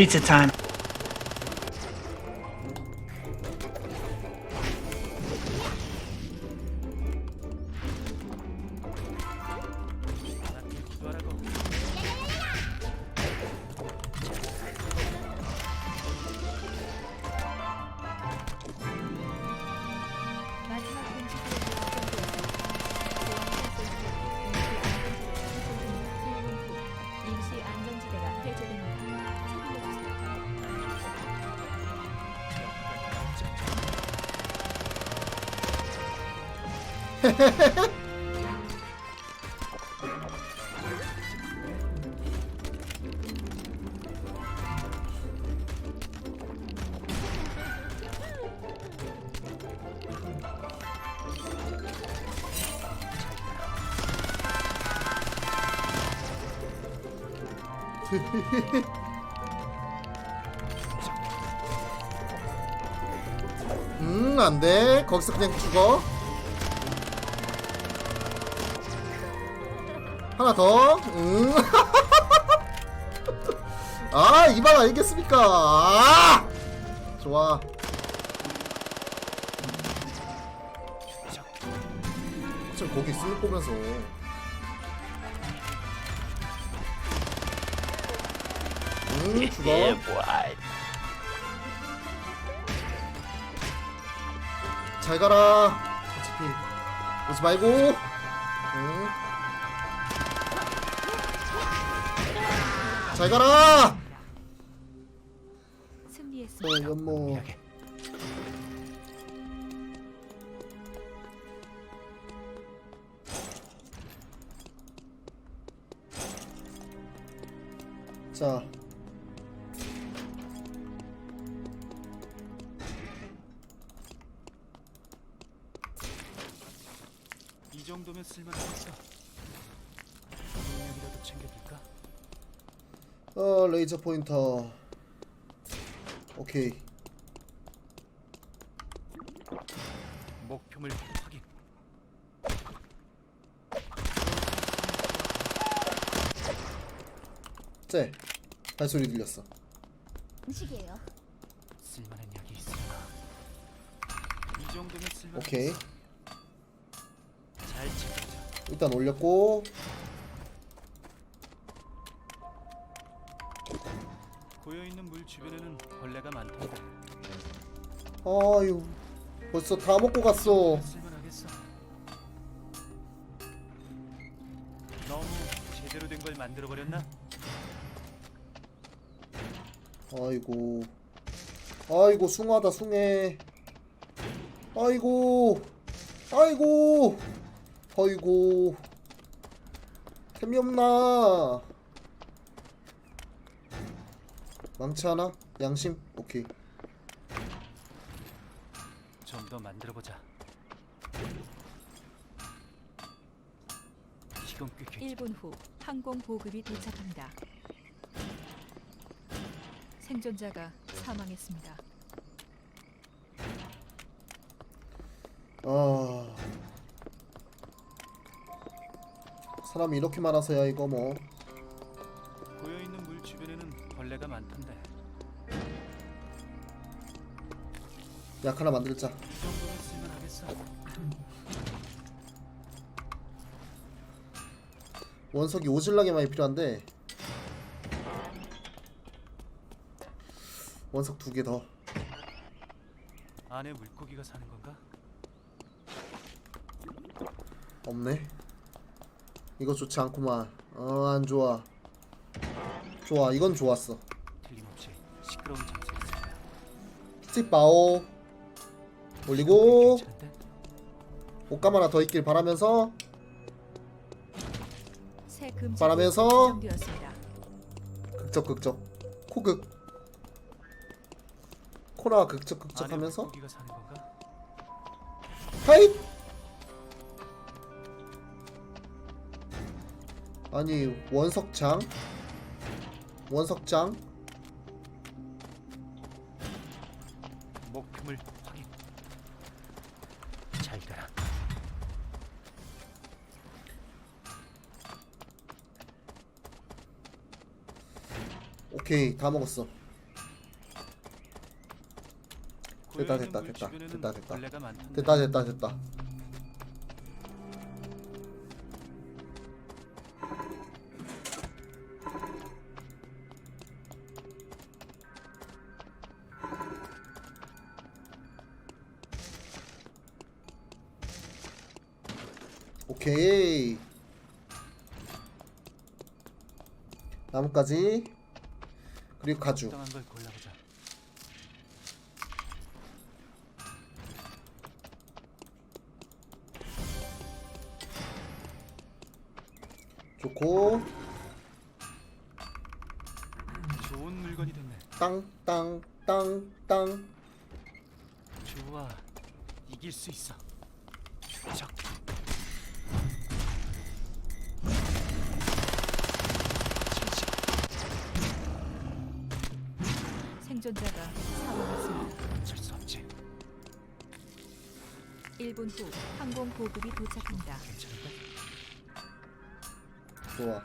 Pizza time. 음, 안 돼. 거기서 그냥 죽어. 하나 더. 음. 아, 이만 알겠습니까? 아! 좋아. 좀 거기 쓸 보면서. 음, 죽어. 잘 가라. 어차피 오지 말고. 잘 가라. 승리했습니다. 뭐 연모. 자. 이 정도면 쓸만하겠어. 동력이라도 챙겨둘까? 어 레이저 포인터. 오케이. 목표물 확인. 쟤. 발소리 들렸어. 음식이에요. 쓸만한 약이 있으려나? 이 정도면 쓸만하겠어. 오케이. 잘. 일단 올렸고. 주변에는 벌레가 많던데. 아유. 벌써 다 먹고 갔어. 쓸만하겠어. 너무 제대로 된 걸 만들어 버렸나? 아이고 아이고 숭하다 숭해 아이고 아이고 아이고 템이 없나 망치 하나 양심 오케이 좀 더 만들어 보자. 이건 꽤 괜찮. 1분 후 항공 보급이 도착합니다. 생존자가 사망했습니다. 아 사람이 이렇게 많아서야 이거 뭐 주변에는 벌레가 많던데. 약 하나 만들자 이 정도면 쓸만하겠어. 원석이 오질나게 많이 필요한데 원석 두 개 더 안에 물고기가 사는 건가? 없네. 이거 좋지 않구만. 어, 안 좋아. 좋아, 이건 좋았어. 틀림없이 시끄러운. 스틱바오 올리고 괜찮은데? 옷감 하나 더 있길 바라면서 새 금지 바라면서 정되었습니다. 극적 극적 코극 코나 극적 극적 안에 하면서 물고기가 사는 건가? 하잇 아니 원석장 원석장 목표물 확인. 잘 가라. 오케이 다 먹었어 됐다, 됐다, 됐다, 됐다, 됐다. 됐다 됐다 됐다 오케이 나뭇가지 그리고 가죽 적당한 걸 골라보자. 좋고 좋은 물건이 됐네. 땅땅땅땅 좋아, 이길 수 있어. 생존자가 사망했습니다. 어쩔 수 없지. 1분 후 항공 보급이 도착합니다. 괜찮은데? 좋아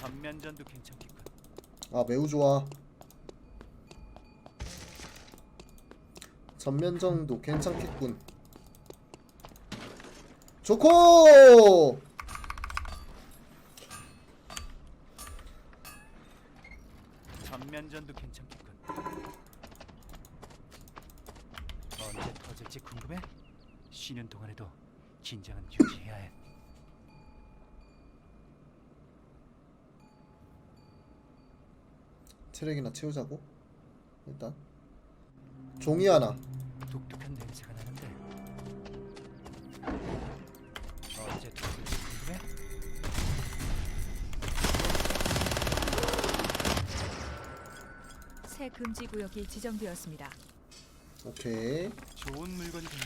전면전도 괜찮겠군. 아 매우 좋아 전면정도 괜찮겠군 좋고 전 면전도 괜찮겠군. 언제 터질지 궁금해? 쉬는 동안에도 긴장은 유지해야 해. 체력이나 채우자고 일단 종이 하나 독특한 냄새가 나는데 새 금지 구역이 지정되었습니다. 오케이 좋은 물건이 됐네.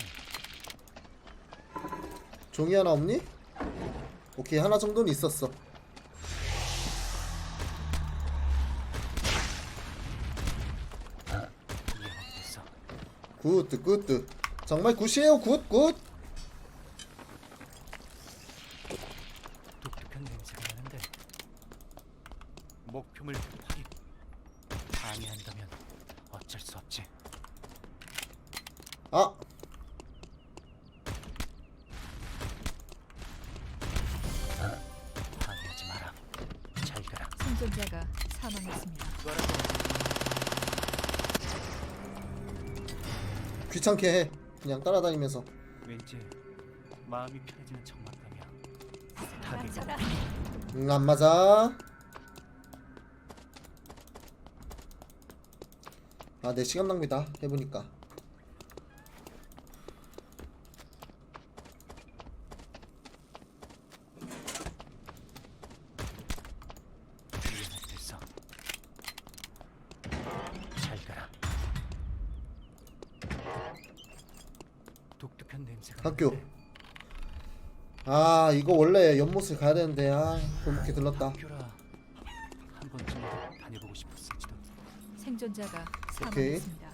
종이 하나 없니? 오케이 하나 정도는 있었어 이해하겠어. 굿드 굿드 정말 굿이에요 굿 굿 독특한 냄새가 나는데 목표물 확인. 방해한다면 어쩔 수 없지. 아 방해하지 마라. 잘 가라. 생존자가 사망했습니다. 귀찮게 해 그냥 따라다니면서 왠지 마음이 편해지는 적막감이야. 타겟 맞춰라. 응 안 맞아 아 내 시간 낭비다 해보니까 이해했어. 잘 가라. 독특한 냄새가 학교. 아 이거 원래 연못을 가야 되는데 아 골목길 들렀다 학교라 한 번쯤 다녀보고 싶었을지도. 생존자가 오케이. 사망했습니다.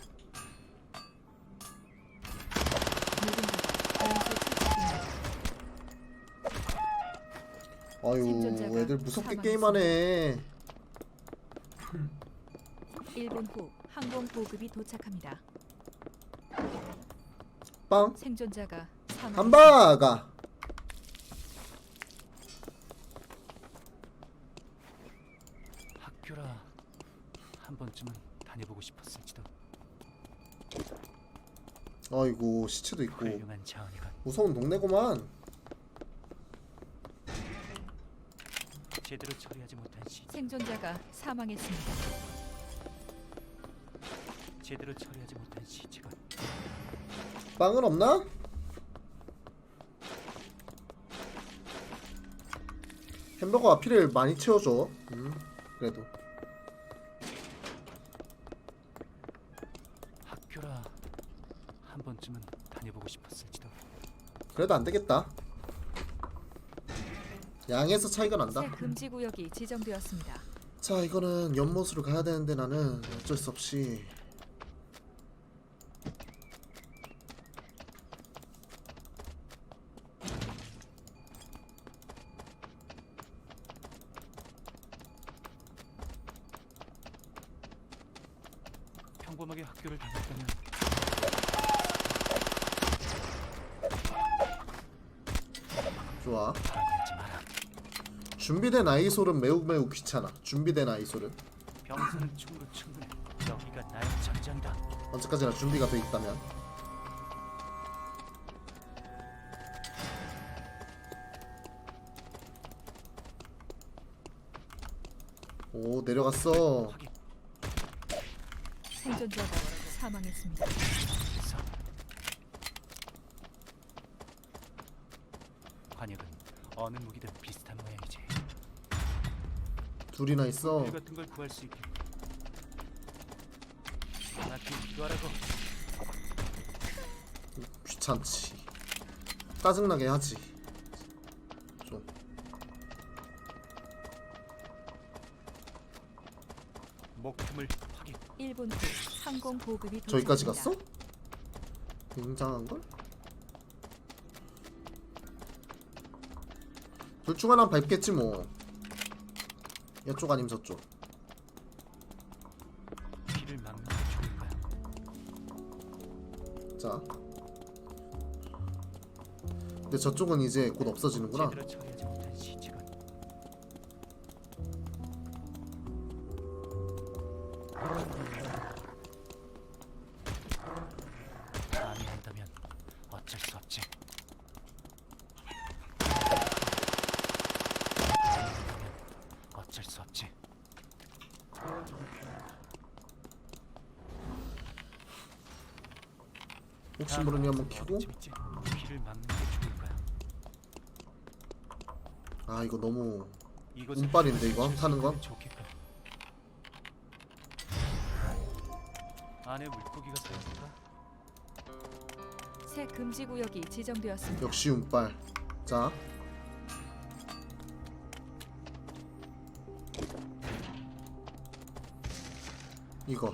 아유 애들 무섭게. 게임하네 1분 후 항공 보급이 도착합니다. 빵 생존자가 사망. 한바가 학교라 한 번쯤은 다녀보고 싶었을지도. 아이고 시체도 있고 훌륭한. 무서운 동네구만 제대로 처리하지 못한 시 생존자가 사망했습니다. 제대로 처리하지 못한 시체가 빵은 없나? 햄버거 아피를 많이 채워줘 음 그래도 학교라 한 번쯤은 다녀보고 싶었을지도. 그래도 안 되겠다 양에서 차이가 난다 새 금지 구역이 지정되었습니다. 자 이거는 연못으로 가야 되는데 나는 어쩔 수 없이 평범하게 학교를 다녔다면 좋아. 방해하지 마라. 준비된 아이솔은 매우 매우 귀찮아. 준비된 아이솔은 병사는 충분히 충분해. 여기가 나의 장장이다. 언제까지나 준비가 돼 있다면. 오 내려갔어. 확인. 생존자가 사망했습니다. 관역은 어느 무기든 비슷한 모양이지. 둘이나 있어. bil 같은 걸 구할 수 있게. 필요하라고. 귀찮지. 짜증나게 하지. 좀. 목표물 확인. 1분 후 항공 보급이. 저기까지 갔어? 굉장한 걸? 둘 중 하나 밟겠지 뭐. 이쪽 아니면 저쪽. 길을 막는 게 좋을 거야. 자. 근데 저쪽은 이제 곧 없어지는구나. 제대로 처리하 이거 너무 운빨인데, 이거 타는 건? 안에 물고기가 살았을까? 새 금지 구역이 지정되었습니다. 역시 운빨. 자. 이거.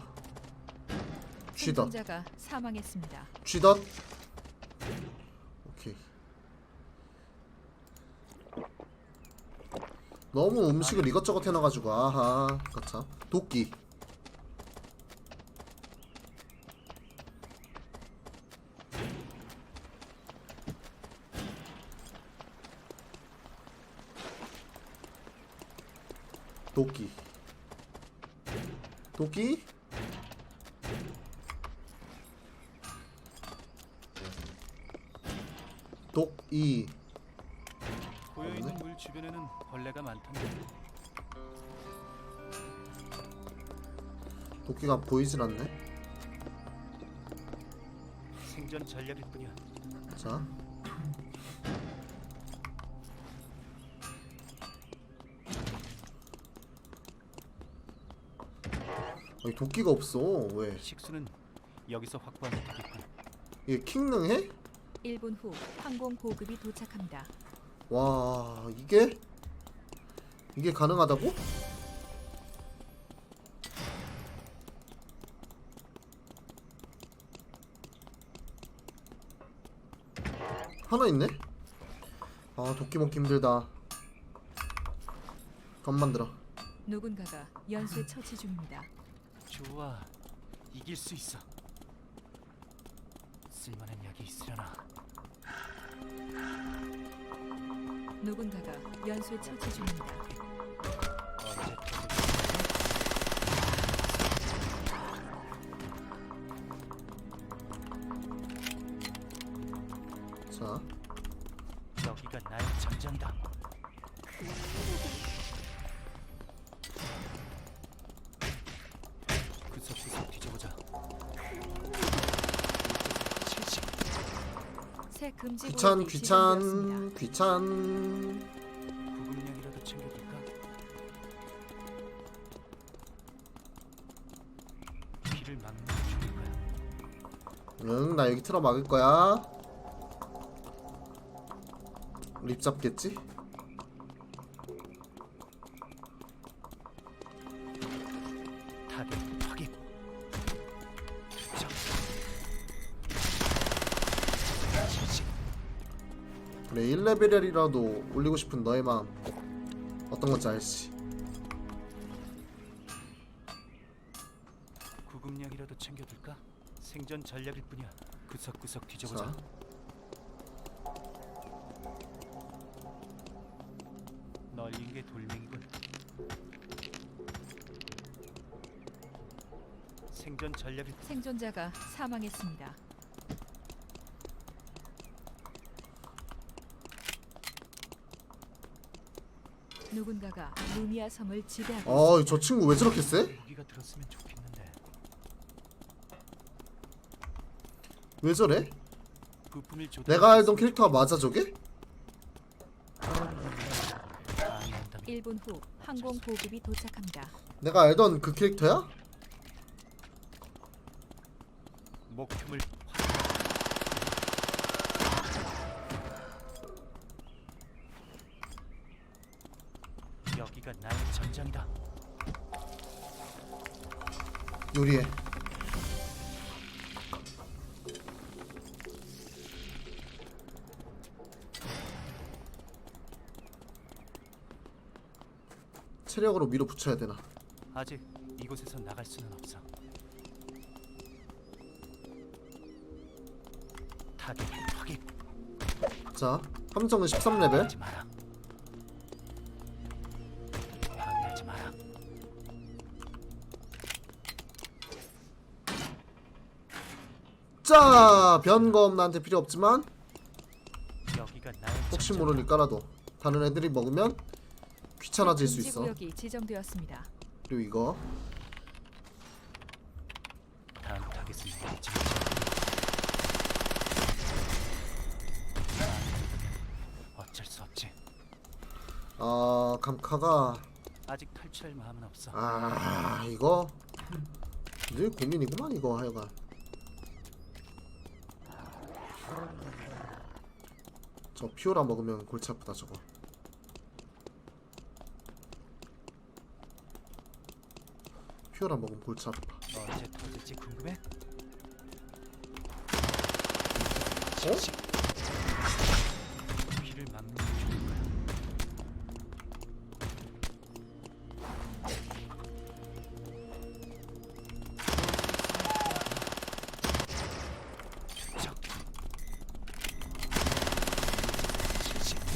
쥐덧. 생존자가 사망했습니다. 오케이. 너무 음식을 이것저것 해놔가지고 아하 그렇죠. 도끼. 도끼. 도끼? 독이 고여 있는 물 주변에는 벌레가 많던데. 도끼가 보이질 않네 생존 전략일 뿐이야. 자. 아니 도끼가 없어. 왜? 식수는 여기서 확보하면 되겠군. 이게 킹능해? 1분 후 항공 보급이 도착합니다. 와 이게 이게 가능하다고? 하나 있네? 아 도끼 먹기 힘들다. 건 만들어. 누군가가 연쇄 처치 중입니다. 좋아, 이길 수 있어. 쓸만한 약이 있으려나? 누군가가 연쇄 처치 중입니다. 자, 여기가 나의 장장이다. 구 새 금지 귀찮 구역이 지정되었습니다. 귀찮 귀찮. 구급량이라도 챙겨둘까? 길을 막는 게 좋을 거야. 응, 나 여기 틀어 막을 거야. 립 잡겠지? 3레벨이라도 올리고 싶은 너의 마음 어떤 건지 알지 구급약이라도 챙겨둘까? 생존 전략일 뿐이야. 구석구석 뒤져보자. 자. 널린 게 돌멩이군. 생존 전략이 생존자가 사망했습니다. 누군가가 루미아 섬을 지배하고 아, 저 친구 왜 저렇게 세? 무기가 들었으면 좋겠는데 왜 저래? 부품을 조달. 내가 알던 캐릭터가 맞아 저게? 방해한다면 1분 후 항공 보급이 도착합니다. 내가 알던 그 캐릭터야? 요리해. 체력으로 밀어붙여야 되나? 아직 이곳에서 나갈 수는 없어. 타겟 확인. 자, 함정은 13레벨. 하지 마라. 자, 변검 나한테 필요 없지만 혹시. 모르니까라도 다른 애들이 먹으면 귀찮아질 수 있어. 구역이 지정되었습니다. 그리고 이거 다음 타겟은 뭐지? 어쩔 수 없지. 아 감카가 아직 탈출할 마음은 없어. 아 이거 늘 고민이구만 이거 하여간 저 피오라 먹으면 골치 아프다 저거 피오라 먹으면 골치 아파 언제 터질지 궁금해? 어?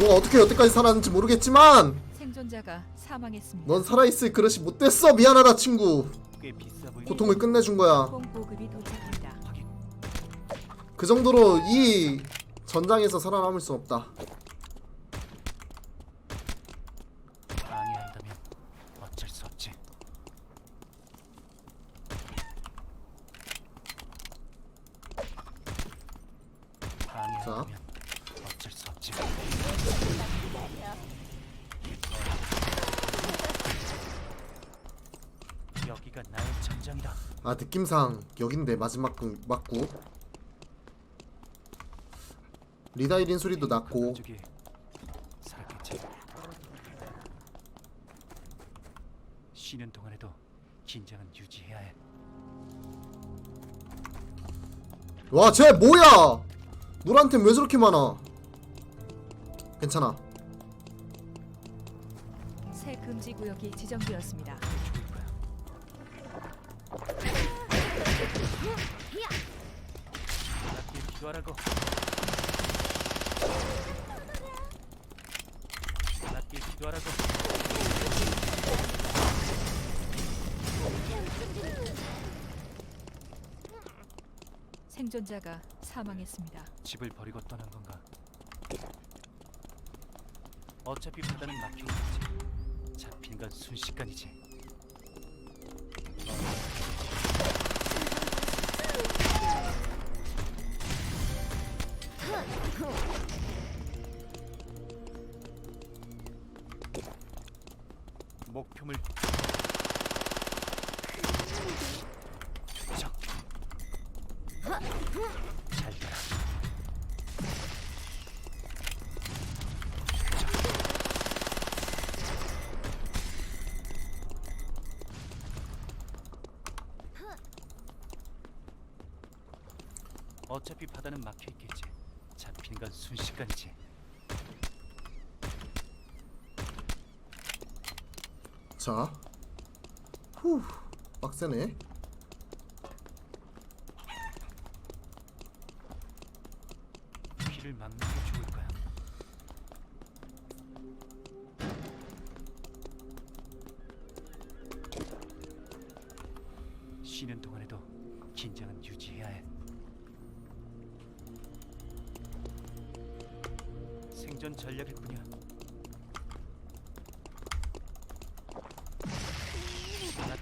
너가 어떻게 여태까지 살았는지 모르겠지만 생존자가 사망했습니다. 넌 살아있을 그릇이 못 됐어 미안하다 친구 꽤 비싸 보이는 고통을 끝내준 거야 도착합니다. 그 정도로 이 전장에서 살아남을 수 없다 방해한다면 어쩔 수 없지. 방해한다면 어쩔 수 없지. 여기가 나의 전장이다. 아 느낌상 여긴데 마지막 구, 맞고 리다이린 소리도 났고 가족이 살았겠지. 쉬는 동안에도 긴장은 유지해야 해. 와 쟤 뭐야 노란템 왜 저렇게 많아 괜찮아 새 금지 구역이 지정되었습니다. 기도하라고. 나한테 기도하라고. 생존자가 사망했습니다. 집을 버리고 떠난 건가? 어차피 바다는 막혀 있지. 잡힌 건 순식간이지. 목표물 어차피 바다는 막혀 있겠지. 잡힌 건 순식간이지. 자 후 빡세네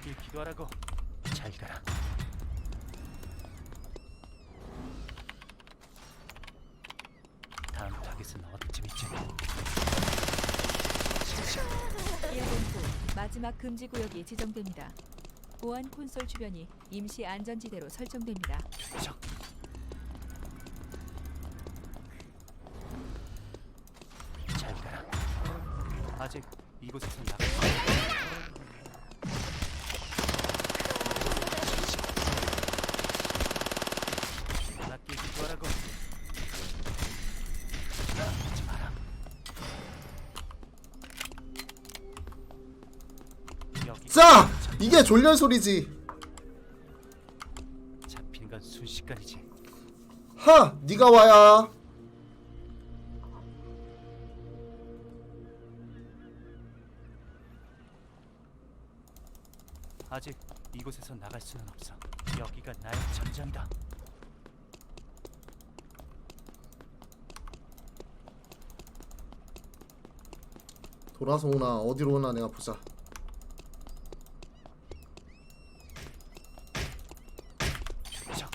길 기도하라고. 잘 가라. 다음 타겟은 어디쯤 있지? 1분 후 마지막 금지 구역이 지정됩니다. 보안 콘솔 주변이 임시 안전지대로 설정됩니다. 적. 자 이게 졸렬 소리지 잡히는 건 순식간이지. 하 네가 와야 아직 이곳에서 나갈 수는 없어. 여기가 나의 전장이다. 돌아서 오나 어디로 오나 내가 보자 적.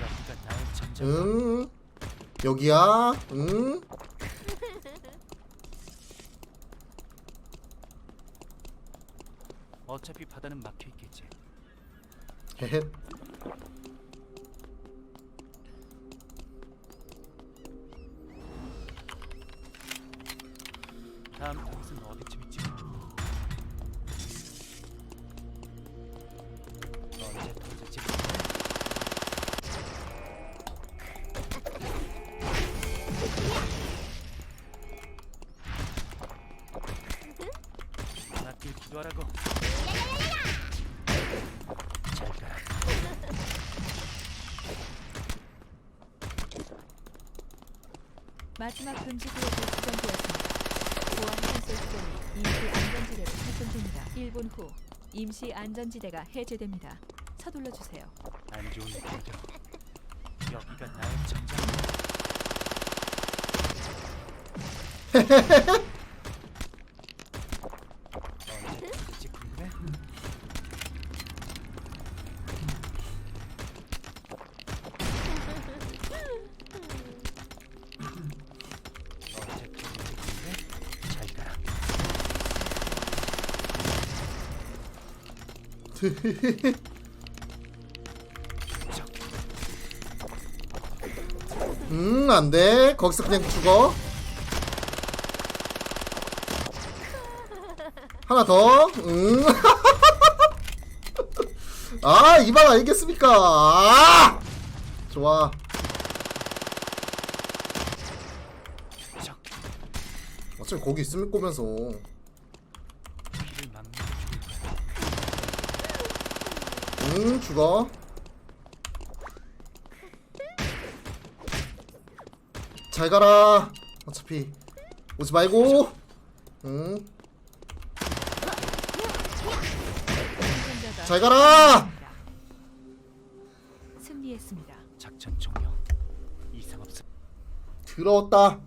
여기가 나의 전장. 응 여기야? 응? 어차피 바다는 막혀 있겠지. 헤헤 다음 타겟은 마지막 금지 구역이 지정되었습니다. 보안 주변이 임시 안전지대로 설정됩니다. 1분 후 임시 안전지대가 해제됩니다. 서둘러 주세요. 안 좋은 들어. 여기가 나의 전장 이야. 언제 터질지 궁금해? 언제 터질지 궁금해? 잘 가라. 적. 음 안 돼. 거기서 그냥 죽어. 하나 더응 아 이만 알겠습니까? 아! 좋아. 적. 어차피 거기 있을 거면서 피를 막는 게 좋을 거야. 응 죽어 잘 가라 어차피 오지 말고 응 생존자가 잘 가라! 승리했습니다. 작전 종료. 이상 없어. 들어왔다